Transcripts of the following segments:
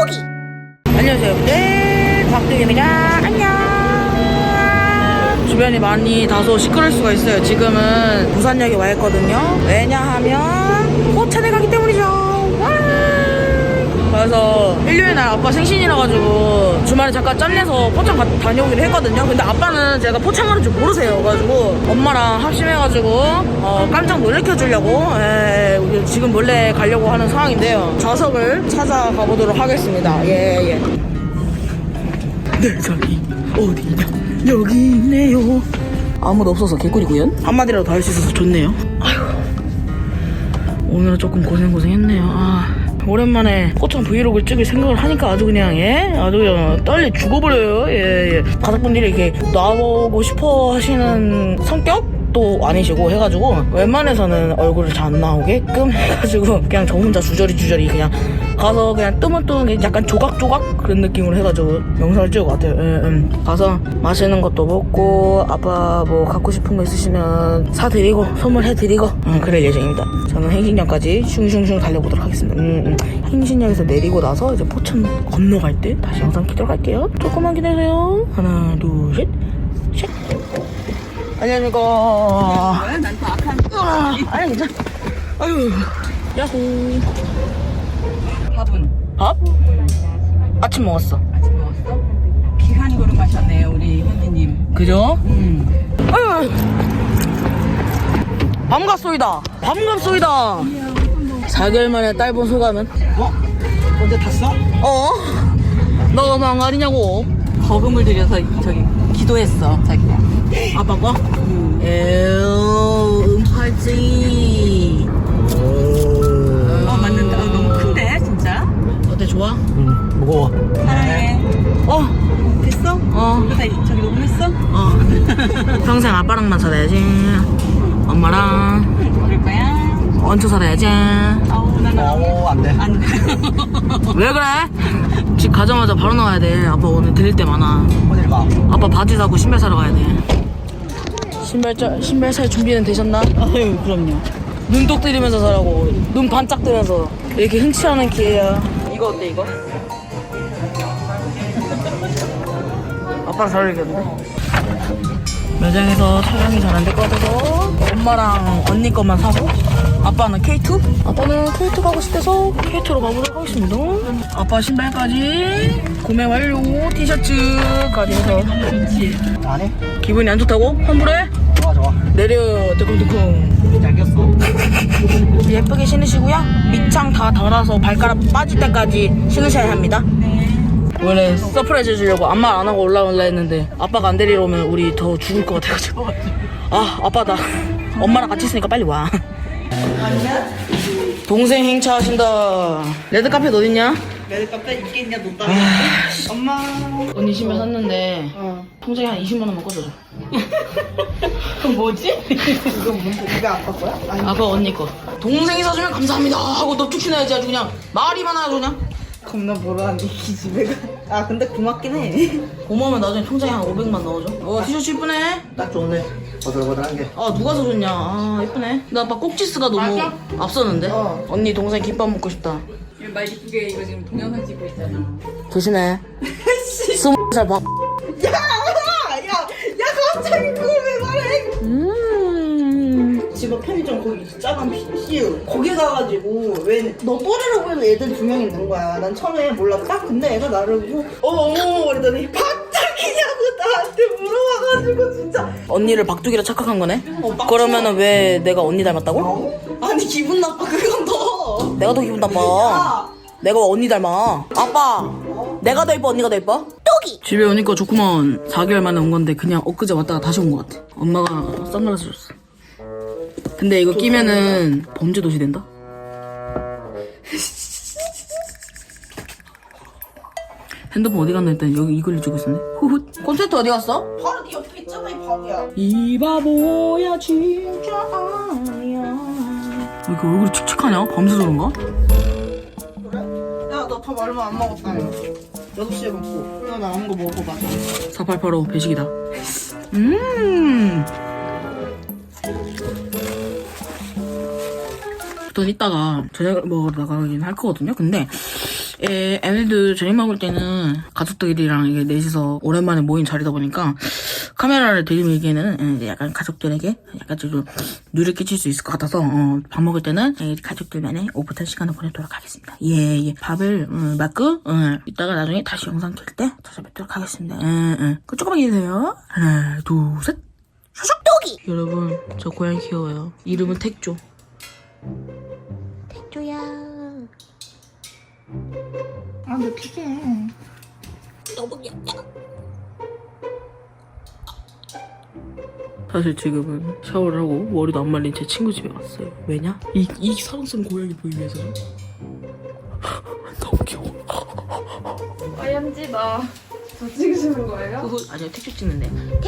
또기. 안녕하세요 여러분들. 박두기입니다. 안녕. 주변이 많이 다소 시끄러울 수가 있어요. 지금은 부산역에 와 있거든요. 왜냐하면 와. 그래서 일요일 날 아빠 생신이라 가지고 주말에 잠깐 짬내서 포창 가- 다녀오기로 했거든요. 근데 아빠는 제가 포창하는 줄 모르세요. 그래가지고 엄마랑 합심해가지고 어, 깜짝 놀래켜 주려고 예, 우리 지금 몰래 가려고 하는 상황인데요. 좌석을 찾아가 보도록 하겠습니다. 예 예. 내 자리 어디냐? 여기 있네요. 아무도 없어서 개꿀이구요. 한마디라도 더 할 수 있어서 좋네요. 아휴. 오늘은 조금 고생고생했네요. 아, 오랜만에 포천 브이로그를 찍을 생각을 하니까 아주 그냥 예 아주 그냥 떨리 죽어버려요. 예, 예. 가족분들이 이렇게 나오고 싶어 하시는 성격 도 아니시고 해가지고 웬만해서는 얼굴을 잘 안 나오게끔 해가지고 그냥 저 혼자 주저리 주저리 그냥 가서 그냥 뜨문뜨문 약간 조각조각 그런 느낌으로 해가지고 영상을 찍을 것 같아요. 예, 음. 가서 맛있는 것도 먹고 아빠 뭐 갖고 싶은 거 있으시면 사드리고 선물해드리고 음, 그럴 예정입니다. 저는 행신역까지 슝슝슝 달려보도록 하겠습니다. 음, 음. 행신역에서 내리고 나서 이제 포천 건너갈 때 다시 영상 키도록 할게요. 조금만 기다려요. 하나 둘 셋. 셋. 안녕하십니까. 난더 악한 아, 아니 괜찮아. 아유 야호. 밥은 밥? 아침 먹었어. 아침 먹었어? 귀한 거를 마셨네요 우리 현지님 그죠? 음. 아유. 밤갑소이다. 밤갑소이다. 4개월 만에 딸 본 소감은? 어? 언제 탔어? 어? 너가 망 아니냐고. 거금을 들여서 저기 기도했어 자기가 아빠가? 음. 에휴, 음팔찌. 어 맞는다 어, 너무 큰데 진짜 어때, 좋아? 응, 무거워. 사랑해 어, 됐어? 어, 그러다 저기 녹음했어? 어. 평생 아빠랑만 살아야지. 엄마랑 그럴 거야? 얹혀 살아야지. 아우 나는 오, 안 돼. 안 돼. 왜 그래? 집 가자마자 바로 나와야 돼. 아빠 오늘 들릴 때 많아. 어딜 가? 아빠 바지 사고 신발 사러 가야 돼. 신발 짜, 신발 살 준비는 되셨나? 아유 그럼요 눈독 들이면서 사라고. 눈 반짝 뜨면서. 이렇게 않은 기회야. 이거 어때 이거? 아빠랑 잘 어울리겠는데? 매장에서 촬영이 잘 안 될 것 같아서 엄마랑 언니 것만 사고 아빠는 K2? 아빠는 K2 가고 싶대서 K2로 가보도록 하겠습니다. 아빠 신발까지 구매 완료 티셔츠까지 해서 안 해? 기분이 안 좋다고? 환불해? 내려 뜨쿵뜨쿵 잘 꼈어. 예쁘게 신으시고요. 밑창 다 달아서 발가락 빠질 때까지 신으셔야 합니다. 원래 서프라이즈 해주려고 아무 말 안 하고 올라올라 했는데 아빠가 안 데리러 오면 우리 더 죽을 것 같아가지고. 아 아빠다. 엄마랑 같이 있으니까 빨리 와. 동생 행차하신다. 레드카펫 어딨냐? 내일 깜짝 있겠냐 너 따라 엄마 언니 신발 샀는데 어 통장에 한 20만 원만 꽂아줘 그럼 뭐지? 이거 뭔데? 이거 아빠 거야? 아니 아빠 언니 거 동생이 사주면 감사합니다 하고 넙죽 신어야지 아주 그냥 말이 많아요 그냥 겁나 뭐라니 이 기집애가 아 근데 고맙긴 해 고마우면 나중에 통장에 한 500만 넣어줘. 어, 티셔츠 이쁘네. 딱 좋네. 버들버들한 게. 아, 누가 사줬냐. 아, 이쁘네. 나 아빠 꼭지스가 너무 앞서는데? 어. 언니 동생 김밥 먹고 싶다. 말 이쁘게 이거 지금 동영상 찍고 있잖아 조심해. 스무 살 밥. 야! 야! 야 갑자기 그걸 왜 말해 음. 집앞 편의점 거기 작은 PCU 거기 가가지고 왜너 또래라고 해도 애들 두 명 있는 거야 난 처음에 몰랐다 근데 애가 나를 보고 어어어 그러더니 박탁이냐고 나한테 물어봐가지고 진짜 언니를 박두기라 착각한 거네? 어. 그러면은 왜 내가 언니 닮았다고? 어? 아니 기분 나빠 그건 너 내가 더 기분 나빠. 야! 내가 왜 언니 닮아. 아빠. 내가 더 이뻐, 언니가 더 이뻐? 또기! 집에 오니까 좋구먼. 4개월 만에 온 건데 그냥 엊그제 왔다가 다시 온 것 같아. 엄마가 선글라스 줬어. 근데 이거 끼면은 범죄 도시 된다? 핸드폰 어디 갔나 했더니 여기 이걸로 찍고 있었네. 후훗. 콘센트 어디 갔어? 바로 네 옆에 있잖아 이 바보야 이 바보야 진짜 아니야. 왜 이렇게 얼굴이 칙칙하냐? 밤새 저런가? 그래? 야너 밥 얼마 안 먹었다 6시에 먹고 야나 아무 거 먹어봐 4885 배식이다. 음. 전 이따가 저녁을 먹으러 나가긴 할 거거든요. 근데 에, 애들 저녁 먹을 때는 가족들이랑 이게 넷이서 오랜만에 모인 자리다 보니까 카메라를 들이밀기에는 이제 약간 가족들에게 약간 좀 누를 끼칠 수 있을 것 같아서 어, 밥 먹을 때는 이 가족들만의 오붓한 시간을 보내도록 하겠습니다. 예, 예. 밥을 음, 먹고 어, 이따가 나중에 다시 영상 켤 때 찾아뵙도록 하겠습니다. 음, 음. 그 조금만 기다려요. 하나, 둘, 셋. 슈슉도기 여러분 저 고양이 귀여워요. 이름은 택조. 아, 근데 피게. 사실 지금은 샤워를 하고 머리도 안 말린 제 친구 집에 왔어요. 왜냐? 이, 이 사랑스러운 고양이 보이기 위해서요. 너무 귀여워. 아연지다. 저 찍으시는 거예요? 그거 아니요 택조 찍는데.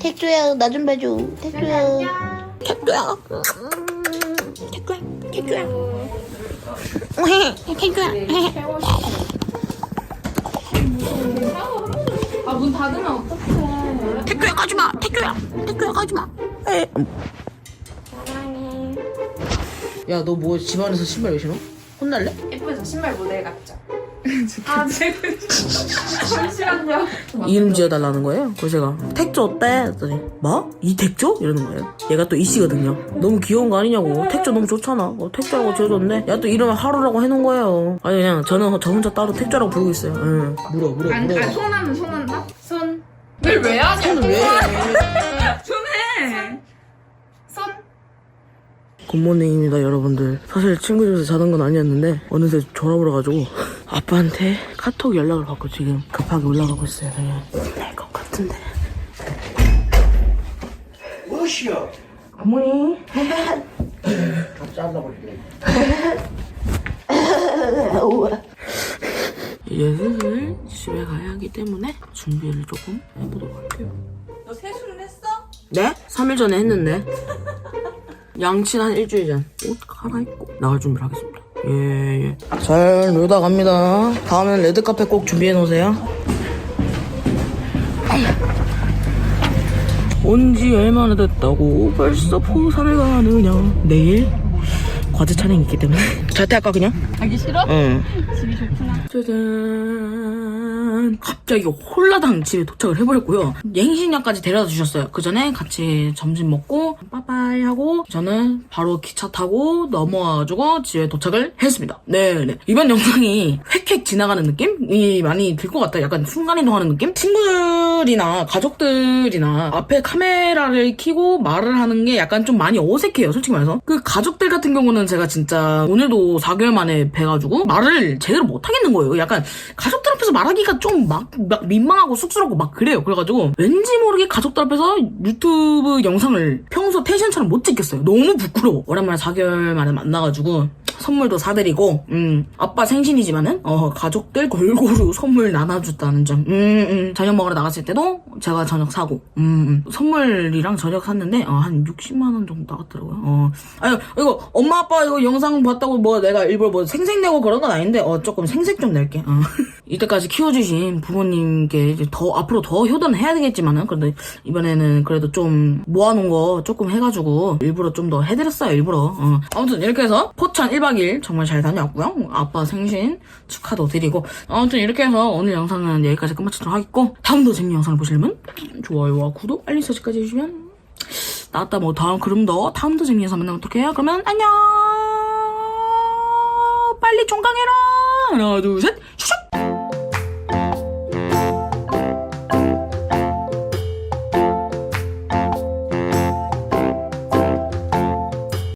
택조야 나 좀 봐줘 택조야 택조야. 택조야. 택조야. 오해. 택조야. 아, 문 닫으면 어떡해. 택조야 가지 마. 택조야. 택조야 가지 마. 에. 야너 뭐 집안에서 신발 왜 신어? 혼날래? 예쁘죠? 신발 모델 같죠? 아, 지금. 잠시만요. 이름 지어달라는 거예요. 그래서 제가 택조 어때? 했더니 뭐? 이 택조? 이러는 거예요. 얘가 또 이씨거든요. 너무 귀여운 거 아니냐고. 택조 너무 좋잖아. 어, 택조라고 지어줬는데 야또 이름을 하루라고 해놓은 거예요. 아니 그냥 저는 저 혼자 따로 택조라고 부르고 있어요. 응. 물어 물어 안, 물어. 아, 손하면 손한다? 손. 왜, 왜 하냐? 손은 왜? 손해! 손. 굿모닝입니다 여러분들. 사실 친구 집에서 자는 건 아니었는데 어느새 졸업을 해가지고 아빠한테 카톡 연락을 받고 지금 급하게 올라가고 있어요. 그냥 날것 같은데. 무엇이여? 굿모닝. 다 잘라버리네. 이제 슬슬 집에 가야 하기 때문에 준비를 조금 해보도록 할게요. 너 세수는 했어? 네? 3일 전에 했는데. 양친 한 일주일 전. 옷 갈아입고 나갈 준비를 하겠습니다. 예, 예. 잘 놀다 갑니다. 다음엔 레드카페 꼭 준비해 놓으세요. 온지 얼마나 됐다고 벌써 부산을 가느냐. 내일 과제 촬영이 있기 때문에. 자퇴할까, 그냥? 하기 싫어? 응. 집이 좋구나. 짜잔. 갑자기 홀라당 집에 도착을 해버렸고요. 행신역까지 데려다 주셨어요. 그 전에 같이 점심 먹고 빠빠이 하고 저는 바로 기차 타고 넘어와가지고 집에 도착을 했습니다. 네네. 이번 영상이 획획 지나가는 느낌이 많이 들 것 같아요. 약간 순간이동하는 느낌? 친구들이나 가족들이나 앞에 카메라를 켜고 말을 하는 게 약간 좀 많이 어색해요. 솔직히 말해서. 그 가족들 같은 경우는 제가 진짜 오늘도 4개월 만에 뵈가지고 말을 제대로 못하겠는 거예요. 약간 가족들 앞에서 말하기가 좀 막, 막 민망하고 쑥스럽고 막 그래요. 그래가지고 왠지 모르게 가족들 앞에서 유튜브 영상을 평소 텐션처럼 못 찍겠어요. 너무 부끄러워. 오랜만에 4개월 만에 만나가지고 선물도 사드리고 음 아빠 생신이지만은 어 가족들 골고루 선물 나눠줬다는 점. 음, 음. 저녁 먹으러 나갔을 때도 제가 저녁 사고 음, 음. 선물이랑 저녁 샀는데 어, 한 60만 원 정도 나갔더라고요. 어 아유 이거 엄마 아빠 이거 영상 봤다고 뭐 내가 일부러 뭐 생색 내고 그런 건 아닌데 어 조금 생색 좀 낼게. 어. 이때까지 키워주신 부모님께 이제 더 앞으로 더 효도는 해야 되겠지만은 그래도 이번에는 그래도 좀 모아놓은 거 조금 해가지고 일부러 좀 더 해드렸어요 일부러 어. 아무튼 이렇게 해서 포천 1박 2일 정말 잘 다녀왔고요. 아빠 생신 축하도 드리고. 아무튼 이렇게 해서 오늘 영상은 여기까지 끝마치도록 하겠고 다음도 재밌는 영상을 보시려면 좋아요와 구독 알림 설정까지 해주시면 나왔다 뭐 다음 그럼 더 다음도 재밌는 영상 만나면 어떡해요? 그러면 안녕! 빨리 종강해라! 하나 둘셋